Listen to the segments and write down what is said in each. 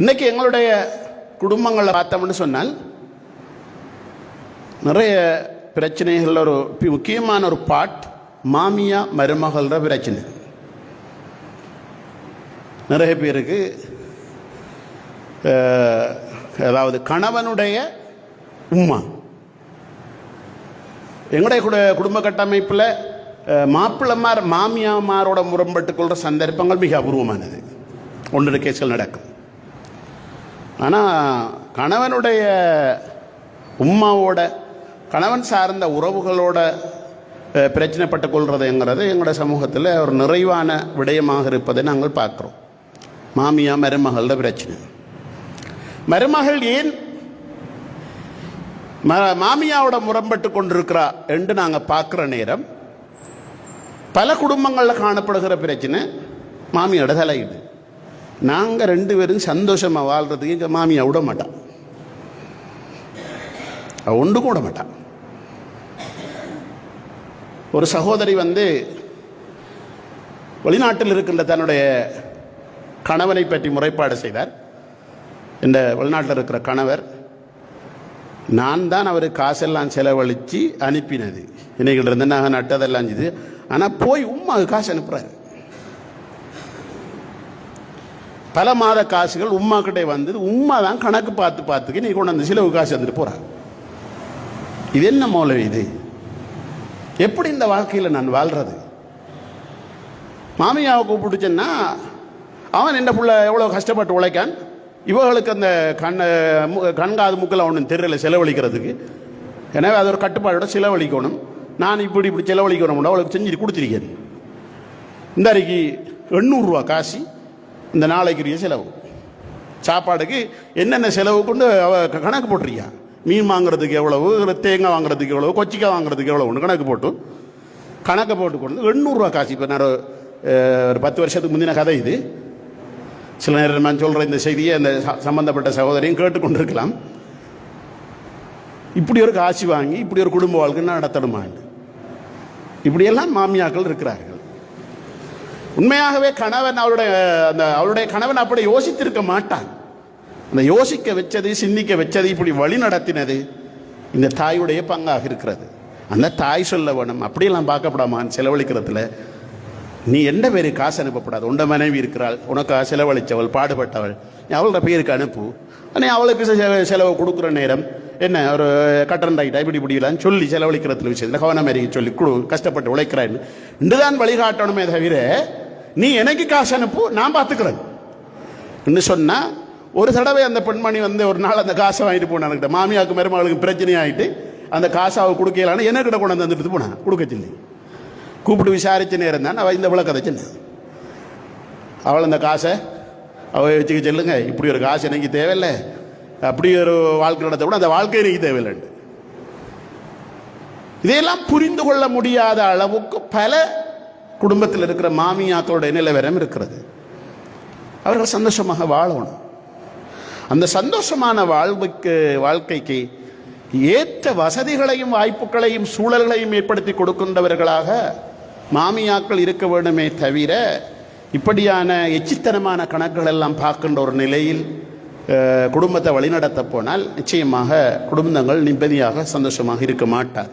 இன்னைக்கு எங்களுடைய குடும்பங்களை பார்த்தோம்னு சொன்னால் நிறைய பிரச்சனைகள் ஒரு முக்கியமான ஒரு பாட் மாமியா மருமகள்ற பிரச்சனை. நிறைய பேருக்கு அதாவது கணவனுடைய உம்மா. எங்களுடைய குடும்ப கட்டமைப்பில் மாப்பிள்ளமார் மாமியாமாரோட முரண்பட்டுக் கொள்கிற சந்தர்ப்பங்கள் மிக அபூர்வமானது. ஒன்று கேஸ்கள் நடக்கும். ஆனால் கணவனுடைய உம்மாவோட கணவன் சார்ந்த உறவுகளோட பிரச்சனைப்பட்டு கொள்றதுங்கிறது எங்களோட சமூகத்தில் ஒரு நிறைவான விடயமாக இருப்பதை நாங்கள் பார்க்குறோம். மாமியா மருமகளோட பிரச்சனை. மருமகள் ஏன் மாமியாவோட முரம்பட்டு கொண்டிருக்கிறா என்று நாங்கள் பார்க்குற நேரம் பல குடும்பங்களில் காணப்படுகிற பிரச்சனை மாமியோட தலையீடு. நாங்கள் ரெண்டு பேரும் சந்தோஷமாக வாழ்கிறதுக்கு எங்கள் மாமியை விட மாட்டான் அவ ஒன்று கூட மாட்டான் ஒரு சகோதரி வந்து வெளிநாட்டில் இருக்கின்ற தன்னுடைய கணவனை பற்றி முறைப்பாடு செய்தார். இந்த வெளிநாட்டில் இருக்கிற கணவர் நான் தான் அவர் காசெல்லாம் செலவழித்து அனுப்பினது. இன்னைக்கு இருந்து நகை நட்டதெல்லாம் செய்து ஆனால் போய் உம்மா காசு அனுப்புகிறாரு பல மாத காசுகள் உம்மா கிட்டே வந்தது. உம்மா தான் கணக்கு பார்த்து பார்த்துக்கு நீ கொண்டு அந்த செலவு காசு வந்துட்டு போறான் இது என்ன மௌலவி இது? எப்படி இந்த வாழ்க்கையில் நான் வாழ்றது? மாமியாவை கூப்பிட்டுச்சேன்னா அவன் என்ன புள்ள எவ்வளோ கஷ்டப்பட்டு உழைக்கான்? இவர்களுக்கு அந்த கண் மு- கண்காது முக்கில் ஒன்றும் தெரியல செலவழிக்கிறதுக்கு. எனவே அது ஒரு கட்டுப்பாடோட செலவழிக்கணும். நான் இப்படி இப்படி செலவழிக்கணும் அவளுக்கு செஞ்சு கொடுத்துருக்கேன். இந்த அன்றைக்கு எண்ணூறுரூவா காசு. இந்த நாளைக்குரிய செலவு. சாப்பாடுக்கு என்னென்ன செலவு கொண்டு அவ க- கணக்கு போட்டிருக்கியா? மீன் வாங்குறதுக்கு எவ்வளவு தேங்காய் வாங்குறதுக்கு எவ்வளவு கொச்சிக்காய் வாங்குறதுக்கு எவ்வளவுன்னு கணக்கு போட்டு கணக்கை போட்டு கொண்டு எண்ணூறுரூவா காசு. இப்போ நான் ஒரு, பத்து வருஷத்துக்கு முந்தின கதை இது. சில நேரம் நான் சொல்கிற இந்த செய்தியை அந்த ச- சகோதரியும் கேட்டுக்கொண்டிருக்கலாம். இப்படி ஒரு காசு வாங்கி இப்படி ஒரு குடும்ப வாழ்க்கை நடத்தணுமான்னு இப்படியெல்லாம் மாமியாக்கள் இருக்கிறார்கள். உண்மையாகவே கணவன் அவருடைய அந்த அவருடைய கணவன் அப்படி யோசித்திருக்க மாட்டான். அந்த யோசிக்க வச்சது சிந்திக்க வச்சது இப்படி வழி நடத்தினது இந்த தாயுடைய பங்காக இருக்கிறது. அந்த தாய் சொல்ல வேணும் அப்படியெல்லாம் பார்க்கப்படாமான்னு செலவழிக்கிறதுல நீ எந்த பேரு காசு அனுப்பப்படாது. உண்ட மனைவி இருக்கிறாள் உனக்கு செலவழித்தவள் பாடுபட்டவள் அவளோட பேருக்கு அனுப்பு. ஆனால் அவளுக்கு செ- செலவு கொடுக்குற நேரம் என்ன ஒரு கட்டன் ரைட்டா இப்படி இப்படிலாம் சொல்லி செலவழிக்கிறதுல விஷயத்தில் கவனம் அறிக்கை சொல்லி கொடு கஷ்டப்பட்டு உழைக்கிறான்னு. இன்றுதான் வழிகாட்டணுமே தவிர நீ எனக்கு காசு அனுப்பு நான் பார்த்துக்கிறேன். சொன்னால் ஒரு தடவை அந்த பெண்மணி வந்து ஒரு நாள் அந்த காசை வாங்கிட்டு போனான்கிட்ட மாமியாவுக்கு மருமகளுக்கு பிரச்சனை ஆகிட்டு அந்த காசை அவள் கொடுக்கலான்னு எனக்கிட்ட கொண்டு வந்துட்டு போனான். கொடுக்க சொல்லி. கூப்பிட்டு விசாரிச்ச நேரம் தான் அவள் இந்த விளக்கதை சொன்னேன் அவள் அந்த காசை அவள் வச்சுக்க சொல்லுங்க இப்படி ஒரு காசு எனக்கு தேவையில்லை. அப்படி ஒரு வாழ்க்கை நடத்த கூட அந்த வாழ்க்கை எனக்கு தேவையில்லைன்னு இதையெல்லாம் புரிந்து கொள்ள முடியாத அளவுக்கு பல குடும்பத்தில் இருக்கிற மாமியாக்களுடைய நிலவரம் இருக்கிறது. அவர்கள் சந்தோஷமாக வாழணும். அந்த சந்தோஷமான வாழ்வுக்கு வாழ்க்கைக்கு ஏற்ற வசதிகளையும் வாய்ப்புகளையும் சூழல்களையும் ஏற்படுத்தி கொடுக்கின்றவர்களாக மாமியாக்கள் இருக்க வேண்டுமே தவிர இப்படியான எச்சித்தனமான கணக்குகள் எல்லாம் பார்க்கின்ற ஒரு நிலையில் குடும்பத்தை வழிநடத்த போனால் நிச்சயமாக குடும்பங்கள் நிம்மதியாக சந்தோஷமாக இருக்க மாட்டார்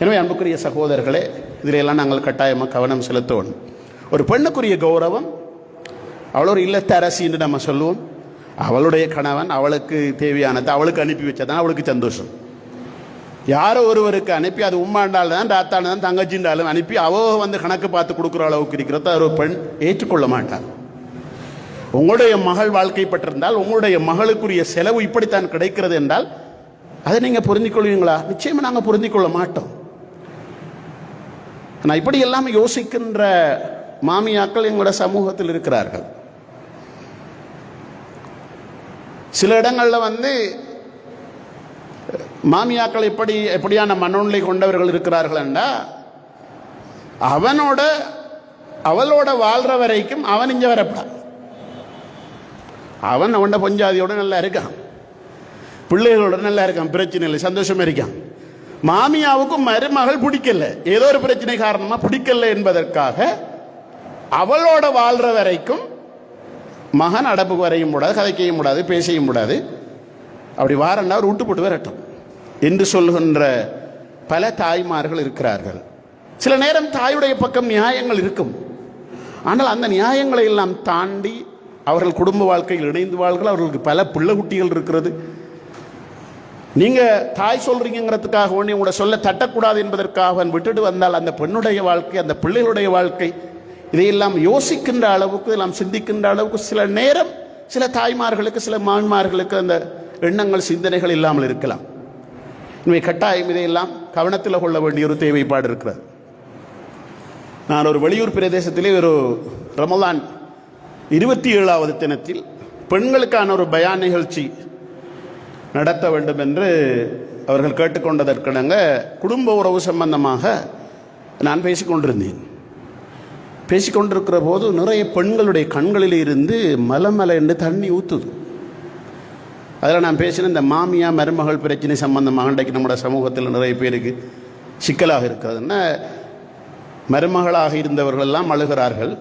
எனவே அன்புக்குரிய சகோதரர்களே இதிலெல்லாம் நாங்கள் கட்டாயமாக கவனம் செலுத்தணும். ஒரு பெண்ணுக்குரிய கௌரவம் அவள் ஒரு இல்லத்தரசி என்று நம்ம சொல்லுவோம். அவளுடைய கணவன் அவளுக்கு தேவையானது அவளுக்கு அனுப்பி வச்சதான் அவளுக்கு சந்தோஷம். யாரோ ஒருவருக்கு அனுப்பி அது உம்மாண்டால் தான் தாத்தாண்டு தான் தங்கச்சிண்டாலும் அனுப்பி அவ வந்து கணக்கு பார்த்து கொடுக்குற அளவுக்கு இருக்கிறத ஒரு பெண் ஏற்றுக்கொள்ள மாட்டாள் உங்களுடைய மகள் வாழ்க்கைப்பட்டிருந்தால் உங்களுடைய மகளுக்குரிய செலவு இப்படித்தான் கிடைக்கிறது என்றால் அதை நீங்கள் புரிந்து கொள்வீங்களா நிச்சயமாக நாங்கள் புரிந்து கொள்ள மாட்டோம். ஆனால் இப்படி எல்லாம் யோசிக்கின்ற மாமியாக்கள் எங்களோட சமூகத்தில் இருக்கிறார்கள். சில இடங்களில் வந்து மாமியாக்கள் எப்படி எப்படியான மனநிலை கொண்டவர்கள் இருக்கிறார்கள் என்றால் அவனோட அவளோட வாழ்ற வரைக்கும் அவன் இங்கே வரப்படான். அவன் அவன் பொஞ்சாதியோட நல்லா இருக்கான். பிள்ளைகளோட நல்லா இருக்கான். பிரச்சனை இல்லை சந்தோஷமா இருக்கான். மாமியாவுக்கும் மருமகள் பிடிக்கல. ஏதோ ஒரு பிரச்சனை காரணமா பிடிக்கல என்பதற்காக அவளோட வாழ்ற வரைக்கும் மகன் அடப்பு வரையும் கூடாது கதைக்கையும் கூடாது பேசையும் கூடாது. அப்படி வாரண்டா அவர் விட்டு போட்டு வரட்டும் என்று சொல்கின்ற பல தாய்மார்கள் இருக்கிறார்கள். சில நேரம் தாயுடைய பக்கம் நியாயங்கள் இருக்கும். ஆனால் அந்த நியாயங்களை எல்லாம் தாண்டி அவர்கள் குடும்ப வாழ்க்கையில் இணைந்து வாழ்கள் அவர்களுக்கு பல பிள்ளை குட்டிகள் இருக்கிறது. நீங்க தாய் சொல்றீங்கிறதுக்காக ஒன்று உங்களை சொல்ல தட்டக்கூடாது என்பதற்காக அவன் விட்டுட்டு வந்தால் அந்த பெண்ணுடைய வாழ்க்கை அந்த பிள்ளைகளுடைய வாழ்க்கை இதையெல்லாம் யோசிக்கின்ற அளவுக்கு எல்லாம் சிந்திக்கின்ற அளவுக்கு சில நேரம் சில தாய்மார்களுக்கு சில மான்மார்களுக்கு அந்த எண்ணங்கள் சிந்தனைகள் இல்லாமல் இருக்கலாம். இவை கட்டாயம் இதையெல்லாம் கவனத்தில் கொள்ள வேண்டிய ஒரு தேவைப்பாடு இருக்கிறது. நான் ஒரு வெளியூர் பிரதேசத்திலே ஒரு ரமலான் இருபத்தி ஏழாவது தினத்தில் பெண்களுக்கான ஒரு பயான் நிகழ்ச்சி நடத்த வேண்டும் என்று அவர்கள் கேட்டுக்கொண்டதற்கிணங்க குடும்ப உறவு சம்பந்தமாக நான் பேசிக்கொண்டிருந்தேன். பேசிக்கொண்டிருக்கிற போது நிறைய பெண்களுடைய கண்களில் இருந்து மலமல என்று தண்ணி ஊற்றுது அதில் நான் பேசின இந்த மாமியா மருமகள் பிரச்சனை சம்பந்தமாக இன்றைக்கு நம்முடைய சமூகத்தில் நிறைய பேருக்கு சிக்கலாக இருக்கிறதுன்னா மருமகளாக இருந்தவர்கள் எல்லாம் அழுகிறார்கள்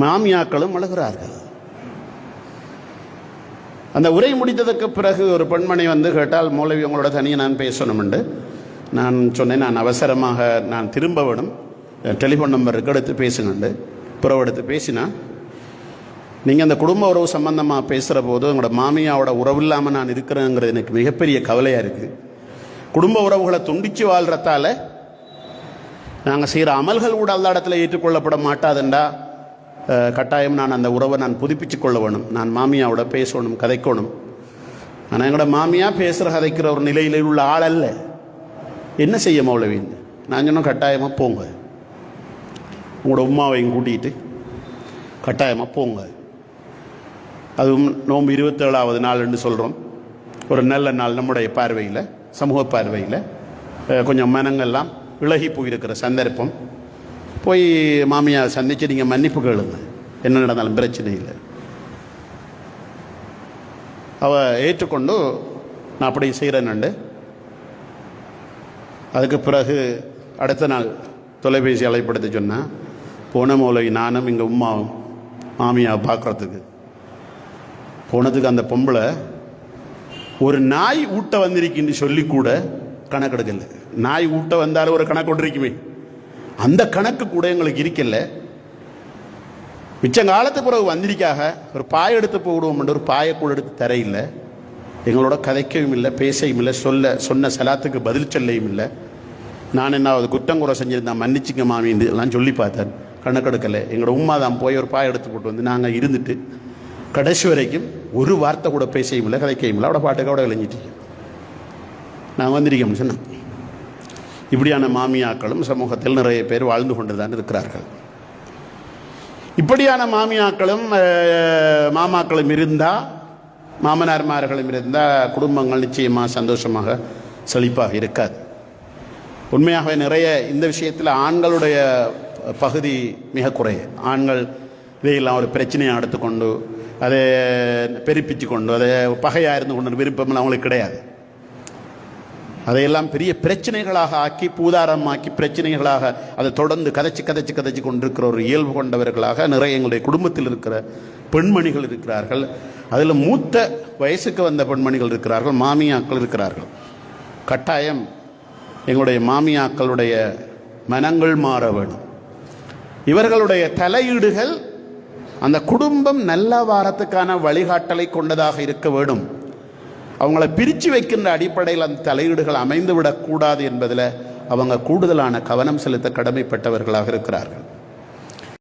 மாமியாக்களும் அழுகிறார்கள். அந்த உரை முடித்ததற்கு பிறகு ஒரு பெண்மணி வந்து கேட்டால் மௌலவி உங்களோட தனியை நான் பேசணும்ண்டு. நான் சொன்னேன் நான் அவசரமாக நான் திரும்ப வேணும். டெலிஃபோன் நம்பருக்கு எடுத்து பேசுங்கண்டு. பிறகு எடுத்து பேசினா நீங்கள் அந்த குடும்ப உறவு சம்பந்தமாக பேசுகிற போது உங்களோட மாமியாவோட உறவு இல்லாமல் நான் இருக்கிறேங்கிறது எனக்கு மிகப்பெரிய கவலையாக இருக்குது குடும்ப உறவுகளை துண்டிச்சு வாழ்கிறதால நாங்கள் செய்கிற அமல்கள் கூட அந்த இடத்துல ஏற்றுக்கொள்ளப்பட மாட்டாதுண்டா. கட்டாயம் நான் அந்த உறவை நான் புதுப்பிச்சு கொள்ள வேணும். நான் மாமியாவோட பேசணும் கதைக்கணும். ஆனால் எங்களோட மாமியா பேசுகிற கதைக்கிற ஒரு நிலையில் உள்ள ஆள் அல்ல. என்ன செய்ய மௌலவின்னு நான் சொன்னோம் கட்டாயமாக போங்க. உங்களோட உமாவையும் கூட்டிகிட்டு கட்டாயமாக போங்க. அதுவும் நோம்பு இருபத்தேழாவது நாள்னு சொல்கிறோம் ஒரு நல்ல நாள் நம்முடைய பார்வையில் சமூக பார்வையில். கொஞ்சம் மனங்கள்லாம் விலகி போயிருக்கிற சந்தர்ப்பம். போய் மாமியார் சந்திச்சு நீங்கள் மன்னிப்பு கேளுங்க. என்ன நடந்தாலும் பிரச்சனை இல்லை. அவ ஏற்றுக்கொண்டு நான் அப்படி செய்கிறேன்னு அதுக்கு பிறகு அடுத்த நாள் தொலைபேசி அழைப்படுத்த சொன்னேன் போன மூலை நானும் இங்கே உமாவும் மாமியா பார்க்குறதுக்கு போனதுக்கு அந்த பொம்பளை ஒரு நாய் ஊட்ட வந்திருக்குன்னு சொல்லி கூட கணக்கெடுக்கல. நாய் ஊட்ட வந்தாலும் ஒரு கணக்கு கொண்டிருக்குமே அந்த கணக்கு கூட எங்களுக்கு இருக்கல. மிச்சங்காலத்து பிறகு வந்திருக்காக ஒரு பாய எடுத்து போடுவோம் ஒரு பாயை கூட எடுத்து தரையில்லை. எங்களோட கதைக்கவும் இல்லை பேசவும் இல்லை சொல்ல சொன்ன சலாத்துக்கு பதில் சொல்லையும் இல்லை. நான் என்ன அது குற்றம் குறை செஞ்சிருந்தேன் மன்னிச்சுங்க மாமின்னு எல்லாம் சொல்லி பார்த்தேன் கணக்கெடுக்கலை. எங்களோட உமா தான் போய் ஒரு பாய எடுத்து போட்டு வந்து நாங்கள் இருந்துட்டு கடைசி வரைக்கும் ஒரு வார்த்தை கூட பேசவும் இல்லை கதைக்கவும் இல்லை. அவட பாட்டுக்கு அவட விளைஞ்சிட்டீங்க நான் வந்திருக்கேன் சொன்னேன். இப்படியான மாமியாக்களும் சமூகத்தில் நிறைய பேர் வாழ்ந்து கொண்டு தான் இருக்கிறார்கள். இப்படியான மாமியாக்களும் மாமாக்களும் இருந்தால் மாமனார்மார்களும் இருந்தால் குடும்பங்கள் நிச்சயமாக சந்தோஷமாக செழிப்பாக இருக்காது. உண்மையாகவே நிறைய இந்த விஷயத்தில் ஆண்களுடைய பகுதி மிக குறை ஆண்கள் இதையெல்லாம் ஒரு பிரச்சனையை எடுத்துக்கொண்டு அதை பெருப்பிச்சு கொண்டு அதை பகையாக இருந்து கொண்டு விருப்பம் அவங்களுக்கு கிடையாது. அதையெல்லாம் பெரிய பிரச்சனைகளாக ஆக்கி பூதாரமாக்கி பிரச்சனைகளாக அதை தொடர்ந்து கதைச்சு கதைச்சு கதைச்சு கொண்டிருக்கிற ஒரு இயல்பு கொண்டவர்களாக நிறைய எங்களுடைய குடும்பத்தில் இருக்கிற பெண்மணிகள் இருக்கிறார்கள். அதில் மூத்த வயசுக்கு வந்த பெண்மணிகள் இருக்கிறார்கள் மாமியாக்கள் இருக்கிறார்கள். கட்டாயம் எங்களுடைய மாமியாக்களுடைய மனங்கள் மாற வேணும் இவர்களுடைய தலையீடுகள் அந்த குடும்பம் நல்ல வாரத்துக்கான வழிகாட்டலை கொண்டதாக இருக்க வேண்டும். அவங்கள பிரித்து வைக்கின்ற அடிப்படையில் அந்த தலையீடுகள் அமைந்து விடக்கூடாது என்பதில் அவங்க கூடுதலான கவனம் செலுத்த கடமைப்பட்டவர்களாக இருக்கிறார்கள்.